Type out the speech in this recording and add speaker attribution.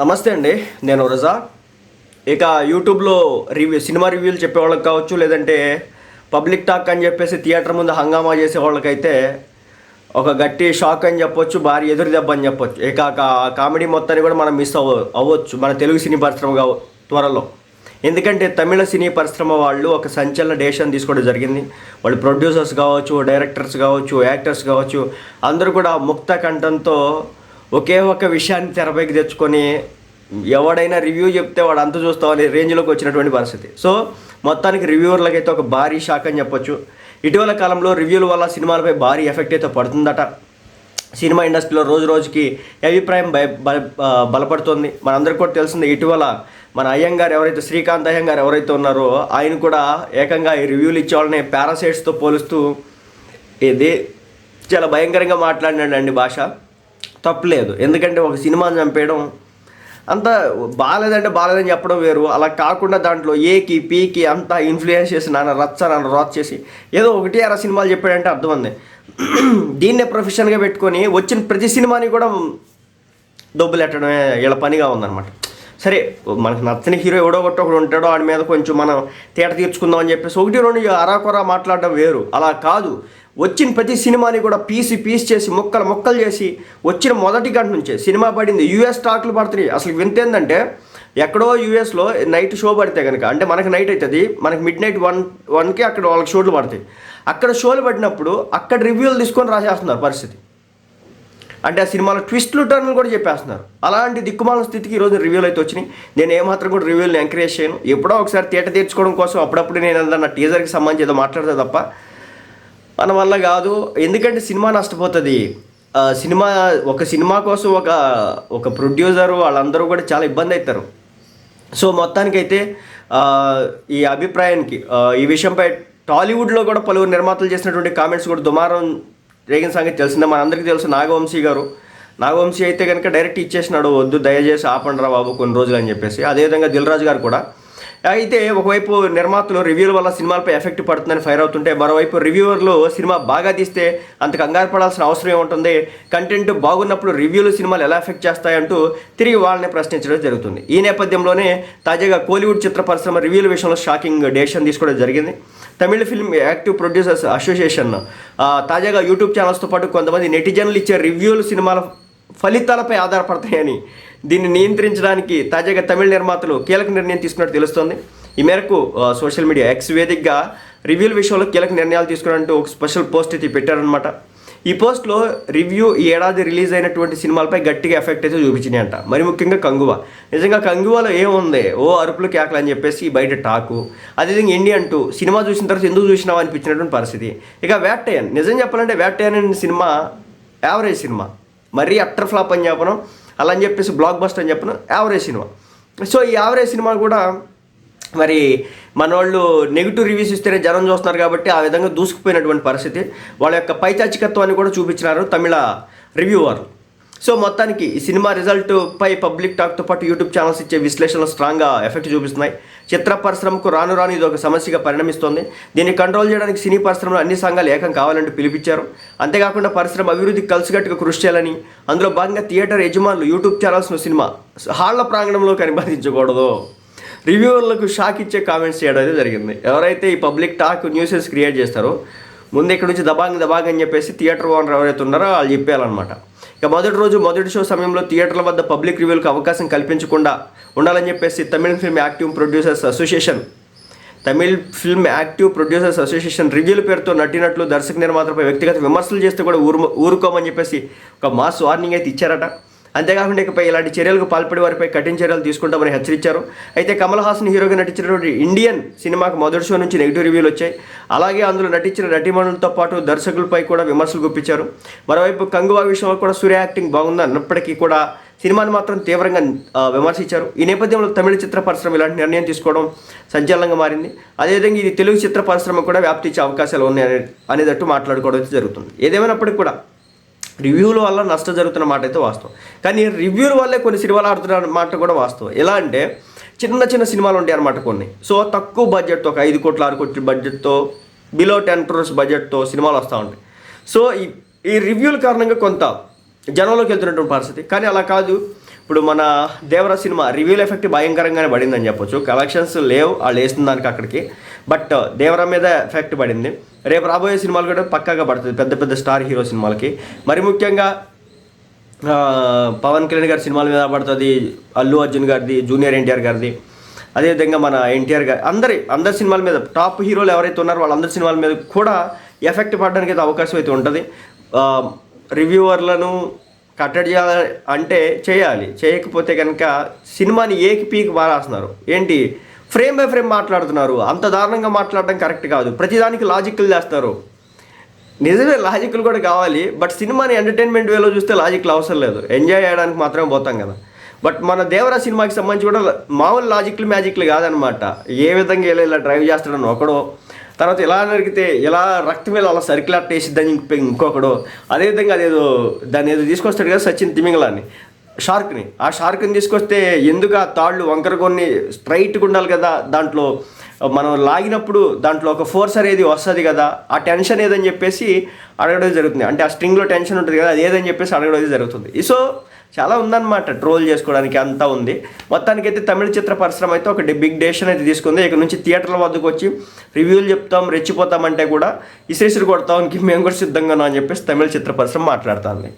Speaker 1: నమస్తే అండి నేను రజా. ఇక యూట్యూబ్లో రివ్యూ సినిమా రివ్యూలు చెప్పేవాళ్ళకి కావచ్చు లేదంటే పబ్లిక్ టాక్ అని చెప్పేసి థియేటర్ ముందు హంగామా చేసే వాళ్ళకైతే ఒక గట్టి షాక్ అని చెప్పొచ్చు భారీ ఎదురు దెబ్బ అని చెప్పొచ్చు. ఇక కామెడీ మొత్తాన్ని కూడా మనం మిస్ అవ్వ అవ్వచ్చు మన తెలుగు సినీ పరిశ్రమ త్వరలో. ఎందుకంటే తమిళ సినీ పరిశ్రమ వాళ్ళు ఒక సంచలన డేషన్ తీసుకోవడం జరిగింది. వాళ్ళు ప్రొడ్యూసర్స్ కావచ్చు డైరెక్టర్స్ కావచ్చు యాక్టర్స్ కావచ్చు అందరూ కూడా ముక్త కంఠంతో ఒకే ఒక విషయాన్ని తెరపైకి తెచ్చుకొని ఎవడైనా రివ్యూ చెప్తే వాడు అంత చూస్తామనే రేంజ్లోకి వచ్చినటువంటి పరిస్థితి. సో మొత్తానికి రివ్యూవర్లకు అయితే ఒక భారీ షాక్ అని చెప్పొచ్చు. ఇటీవల కాలంలో రివ్యూల వల్ల సినిమాలపై భారీ ఎఫెక్ట్ అయితే పడుతుందట. సినిమా ఇండస్ట్రీలో రోజు రోజుకి అభిప్రాయం భయ బల బలపడుతుంది. మనందరికీ కూడా తెలిసిందే ఇటీవల మన అయ్యంగారు ఎవరైతే శ్రీకాంత్ అయ్యంగారు ఎవరైతే ఉన్నారో ఆయన కూడా ఏకంగా ఈ రివ్యూలు ఇచ్చేవాళ్ళని పారాసైట్స్తో పోలుస్తూ ఇది చాలా భయంకరంగా మాట్లాడినాడండి భాష. తప్పులేదు. ఎందుకంటే ఒక సినిమాని చంపేయడం అంత బాగాలేదంటే బాగాలేదని చెప్పడం వేరు. అలా కాకుండా దాంట్లో ఏకి పీకి అంతా ఇన్ఫ్లుయెన్స్ చేసి నాన్న రచ్చ నాన్న రాత్ చేసి ఏదో ఒకటి అర సినిమాలు చెప్పాడంటే అర్థం ఉంది దీన్నే ప్రొఫెషన్గా పెట్టుకొని వచ్చిన ప్రతి సినిమాని కూడా దొబ్బులెట్టడమే వీళ్ళ పనిగా ఉందన్నమాట. సరే మనకు నచ్చని హీరో ఎవడో ఒకటి ఒకడు ఉంటాడో వాడి మీద కొంచెం మనం తేట తీర్చుకుందాం అని చెప్పేసి ఒకటి రెండు అరాకొరా మాట్లాడడం వేరు. అలా కాదు. వచ్చిన ప్రతి సినిమాని కూడా పీసి పీస్ చేసి ముక్కలు ముక్కలు చేసి వచ్చిన మొదటి గంట నుంచే సినిమా పడింది. యూఎస్ స్టాక్లు పడుతున్నాయి. అసలు వింత ఏంటంటే ఎక్కడో యూఎస్లో నైట్ షో పడితే కనుక అంటే మనకి నైట్ అవుతుంది మనకి మిడ్ నైట్ వన్ వన్కి అక్కడ వాళ్ళకి షోలు పడతాయి. అక్కడ షోలు పడినప్పుడు అక్కడ రివ్యూలు తీసుకొని రాసేస్తున్నారు పరిస్థితి. అంటే ఆ సినిమాలో ట్విస్ట్లు టర్న్లు కూడా చెప్పేస్తున్నారు. అలాంటి దిక్కుమాల స్థితికి ఈరోజు రివ్యూలు అయితే వచ్చినాయి. నేను ఏమాత్రం కూడా రివ్యూలను ఎంకరేజ్ చేయను. ఎప్పుడో ఒకసారి తేట తీర్చుకోవడం కోసం అప్పుడప్పుడు నేను ఏదన్నా టీజర్కి సంబంధించి ఏదో మాట్లాడతా తప్ప మన వల్ల కాదు. ఎందుకంటే సినిమా నష్టపోతుంది. సినిమా ఒక సినిమా కోసం ఒక ఒక ప్రొడ్యూసర్ వాళ్ళందరూ కూడా చాలా ఇబ్బంది అవుతారు సో మొత్తానికైతే ఈ అభిప్రాయానికి ఈ విషయంపై టాలీవుడ్లో కూడా పలువురు నిర్మాతలు చేసినటువంటి కామెంట్స్ కూడా దుమారం రేగిన సంగతి తెలిసిందే. మనందరికీ తెలుసు నాగవంశీ గారు. నాగవంశీ అయితే కనుక డైరెక్ట్ ఇచ్చేసినాడు వద్దు దయచేసి ఆపండి రా బాబు కొన్ని రోజులు అని చెప్పేసి. అదేవిధంగా దిల్ రాజు గారు కూడా. అయితే ఒకవైపు నిర్మాతలు రివ్యూల వల్ల సినిమాలపై ఎఫెక్ట్ పడుతుందని ఫైర్ అవుతుంటే మరోవైపు రివ్యూవర్లు సినిమా బాగా తీస్తే అంత కంగారు పడాల్సిన అవసరం ఏముంటుంది? కంటెంట్ బాగున్నప్పుడు రివ్యూలు సినిమాలు ఎలా ఎఫెక్ట్ చేస్తాయంటూ తిరిగి వాళ్ళని ప్రశ్నించడం జరుగుతుంది. ఈ నేపథ్యంలోనే తాజాగా కోలీవుడ్ చిత్ర పరిశ్రమ రివ్యూల విషయంలో షాకింగ్ డెసిషన్ తీసుకోవడం జరిగింది. Tamil film active producers association తాజాగా యూట్యూబ్ ఛానల్స్తో పాటు కొంతమంది నెటిజన్లు ఇచ్చే రివ్యూలు సినిమాల ఫలితాలపై ఆధారపడతాయని దీన్ని నియంత్రించడానికి తాజాగా తమిళ నిర్మాతలు కీలక నిర్ణయం తీసుకున్నట్టు తెలుస్తోంది. ఈ మేరకు సోషల్ మీడియా ఎక్స్ వేదికగా రివ్యూల విషయంలో కీలక నిర్ణయాలు తీసుకున్నట్టు ఒక స్పెషల్ పోస్ట్ అయితే పెట్టారనమాట ఈ పోస్ట్లో రివ్యూ ఈ ఏడాది రిలీజ్ అయినటువంటి సినిమాలపై గట్టిగా ఎఫెక్ట్ అయితే చూపించినాయి అంట మరి ముఖ్యంగా కంగువ. నిజంగా కంగువలో ఏముంది? ఓ అరుపులు కేకలు అని చెప్పేసి బయట టాకు. అదేవిధంగా ఇండియన్ టూ సినిమా చూసిన తర్వాత ఎందుకు చూసినావు అనిపించినటువంటి పరిస్థితి. ఇక వ్యాట్టయన్ నిజం చెప్పాలంటే వ్యాట్టయన్ అనే సినిమా యావరేజ్ సినిమా. మరీ అట్టర్ ఫ్లాప్ అని చెప్పడం అలా అని చెప్పేసి బ్లాక్ బస్టర్ అని చెప్పను. Average cinema. సో ఈ యావరేజ్ సినిమా కూడా మరి మనోళ్ళు నెగిటివ్ రివ్యూస్ ఇస్తేనే జనం చూస్తున్నారు కాబట్టి ఆ విధంగా దూసుకుపోయినటువంటి పరిస్థితి. వాళ్ళ యొక్క పైచాచికత్వాన్ని కూడా చూపించినారు తమిళ రివ్యూవర్లు సో మొత్తానికి ఈ సినిమా రిజల్ట్ పై పబ్లిక్ టాక్తో పాటు యూట్యూబ్ ఛానల్స్ ఇచ్చే విశ్లేషణలు స్ట్రాంగ్గా ఎఫెక్ట్ చూపిస్తున్నాయి. చిత్ర పరిశ్రమకు రాను రాను ఇది ఒక సమస్యగా పరిణమిస్తోంది. దీన్ని కంట్రోల్ చేయడానికి సినీ పరిశ్రమలో అన్ని సంఘాలు ఏకం కావాలంటూ పిలిపించారు. అంతేకాకుండా పరిశ్రమ అభివృద్ధికి కలిసికట్టుగా కృషి చేయాలని అందులో భాగంగా థియేటర్ యజమానులు యూట్యూబ్ ఛానల్స్ను సినిమా హాళ్ళ ప్రాంగణంలో కనిపించకూడదు రివ్యూవర్లకు షాక్ ఇచ్చే కామెంట్స్ చేయడం అయితే జరిగింది. ఎవరైతే ఈ పబ్లిక్ టాక్ న్యూసెస్ క్రియేట్ చేస్తారో ముందు ఇక్కడ నుంచి దబాంగ్ దబాంగ్ అని చెప్పేసి థియేటర్ ఓనర్ ఎవరైతే ఉన్నారో వాళ్ళు చెప్పేయాలన్నమాట. ఇక మొదటి రోజు మొదటి షో సమయంలో థియేటర్ల వద్ద పబ్లిక్ రివ్యూలకు అవకాశం కల్పించకుండా ఉండాలని చెప్పేసి Tamil film active producers association Tamil film active producers association రివ్యూల పేరుతో నటినట్లు దర్శక నిర్మాతలపై వ్యక్తిగత విమర్శలు చేస్తే కూడా ఊరు ఊరుకోమని చెప్పేసి ఒక మాస్ వార్నింగ్ అయితే ఇచ్చారట. అంతేకాకుండా ఇకపై ఇలాంటి చర్యలకు పాల్పడే వారిపై కఠిన చర్యలు తీసుకుంటామని హెచ్చరించారు. అయితే కమల్ హాసన్ హీరోగా నటించినటువంటి ఇండియన్ సినిమాకు మొదటి షో నుంచి నెగిటివ్ రివ్యూలు వచ్చాయి. అలాగే అందులో నటించిన నటీమణులతో పాటు దర్శకులపై కూడా విమర్శలు గుప్పించారు. మరోవైపు కంగువా విషయంలో కూడా సూర్య యాక్టింగ్ బాగుంది అన్నప్పటికీ కూడా సినిమాని మాత్రం తీవ్రంగా విమర్శించారు. ఈ నేపథ్యంలో తమిళ చిత్ర పరిశ్రమ ఇలాంటి నిర్ణయం తీసుకోవడం సంచలనంగా మారింది. అదేవిధంగా ఇది తెలుగు చిత్ర పరిశ్రమ కూడా వ్యాప్తి ఇచ్చే అవకాశాలు ఉన్నాయి అనే అనేటట్టు మాట్లాడుకోవడం జరుగుతుంది. ఏదేమైనప్పటికీ కూడా రివ్యూల వల్ల నష్టం జరుగుతున్న మాట అయితే వాస్తవం. కానీ రివ్యూల వల్లే కొన్ని సినిమాలు ఆడుతున్న మాట కూడా వాస్తవం. ఎలా అంటే చిన్న చిన్న సినిమాలు ఉంటాయి అన్నమాట కొన్ని. సో తక్కువ బడ్జెట్తో ఒక ఐదు కోట్ల ఆరు కోట్ల బడ్జెట్తో బిలో టెన్ క్రోర్స్ బడ్జెట్తో సినిమాలు వస్తూ ఉంటాయి. సో ఈ ఈ రివ్యూల కారణంగా కొంత జనంలోకి వెళ్తున్నటువంటి పరిస్థితి. కానీ అలా కాదు. ఇప్పుడు మన దేవర సినిమా రివ్యూల ఎఫెక్ట్ భయంకరంగానే పడిందని చెప్పొచ్చు. కలెక్షన్స్ లేవు. వాళ్ళు వేస్తున్న దానికి అక్కడికి. బట్ దేవర మీద ఎఫెక్ట్ పడింది. రేపు రాబోయే సినిమాలు కూడా పక్కాగా పడుతుంది పెద్ద పెద్ద స్టార్ హీరో సినిమాలకి. మరి ముఖ్యంగా పవన్ కళ్యాణ్ గారి సినిమాల మీద పడుతుంది అల్లు అర్జున్ గారిది జూనియర్ ఎన్టీఆర్ గారిది. అదేవిధంగా మన ఎన్టీఆర్ గారి అందరి అందరి సినిమాల మీద టాప్ హీరోలు ఎవరైతే ఉన్నారో వాళ్ళందరి సినిమాల మీద కూడా ఎఫెక్ట్ పడడానికి అయితే అవకాశం అయితే ఉంటుంది. రివ్యూవర్లను కట్టడి చేయాలి అంటే చేయాలి. చేయకపోతే కనుక సినిమాని ఏకి పీకి మారాస్తున్నారు ఏంటి? ఫ్రేమ్ బై ఫ్రేమ్ మాట్లాడుతున్నారు. అంత దారుణంగా మాట్లాడడం కరెక్ట్ కాదు. ప్రతిదానికి లాజిక్లు చేస్తారు. నిజమే లాజిక్లు కూడా కావాలి. బట్ సినిమాని ఎంటర్టైన్మెంట్ వేలో చూస్తే లాజిక్లు అవసరం లేదు. ఎంజాయ్ చేయడానికి మాత్రమే పోతాం కదా. బట్ మన దేవరా సినిమాకి సంబంధించి కూడా మామూలు లాజిక్లు మ్యాజిక్లు కాదనమాట ఏ విధంగా ఇలా ఇలా డ్రైవ్ చేస్తాడని ఒకడో తర్వాత ఇలా నరికితే ఇలా రక్తం మీద అలా సర్కిల్ అట్ట దాన్ని ఇంకొకడు అదేవిధంగా అదేదో దాన్ని ఏదో తీసుకొస్తాడు కదా సచిన్ తిమింగలాన్ని. షార్క్ని. ఆ షార్క్ని తీసుకొస్తే ఎందుకు ఆ తాళ్ళు వంకర కొన్ని స్ట్రైట్గా ఉండాలి కదా దాంట్లో? మనం లాగినప్పుడు దాంట్లో ఒక ఫోర్స్ అనేది వస్తుంది కదా ఆ టెన్షన్ ఏదని చెప్పేసి అడగడం జరుగుతుంది. అంటే ఆ స్ట్రింగ్లో టెన్షన్ ఉంటుంది కదా అది ఏదని చెప్పేసి అడగడం జరుగుతుంది. సో చాలా ఉందన్నమాట ట్రోల్ చేసుకోవడానికి అంతా ఉంది. మొత్తానికైతే తమిళ చిత్ర పరిశ్రమ అయితే ఒక బిగ్ డేషన్ అయితే తీసుకుంది. ఇక్కడ నుంచి థియేటర్ల వద్దకు వచ్చి రివ్యూలు చెప్తాం రెచ్చిపోతామంటే కూడా ఇసేసిరి కొడతాం ఇంక మేము కూడా సిద్ధంగా అని చెప్పేసి తమిళ చిత్ర పరిశ్రమ మాట్లాడుతుంది.